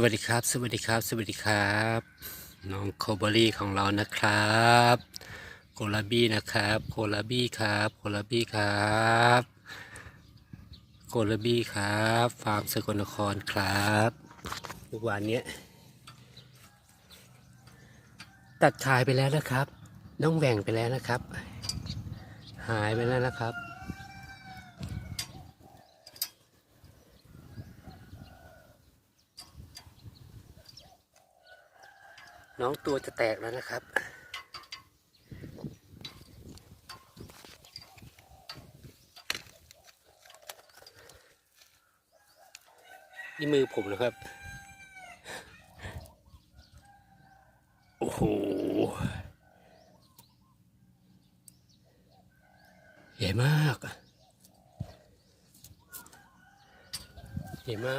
สวัสดีครับ สวัสดีครับ สวัสดีครับ น้องโคบอรี่ของเรานะครับ โคลาบี้นะครับ โคลาบี้ครับ โคลาบี้ครับ โคลาบี้ครับฟาร์มสกลนครครับเมื่อวานนี้ตัดขายไปแล้วนะครับ น้องแหว่งไปแล้วนะครับ หายไปแล้วนะครับ น้องตัวจะแตกแล้วนะครับ นี่มือผมนะครับ โอ้โห ใหญ่มาก ใหญ่มาก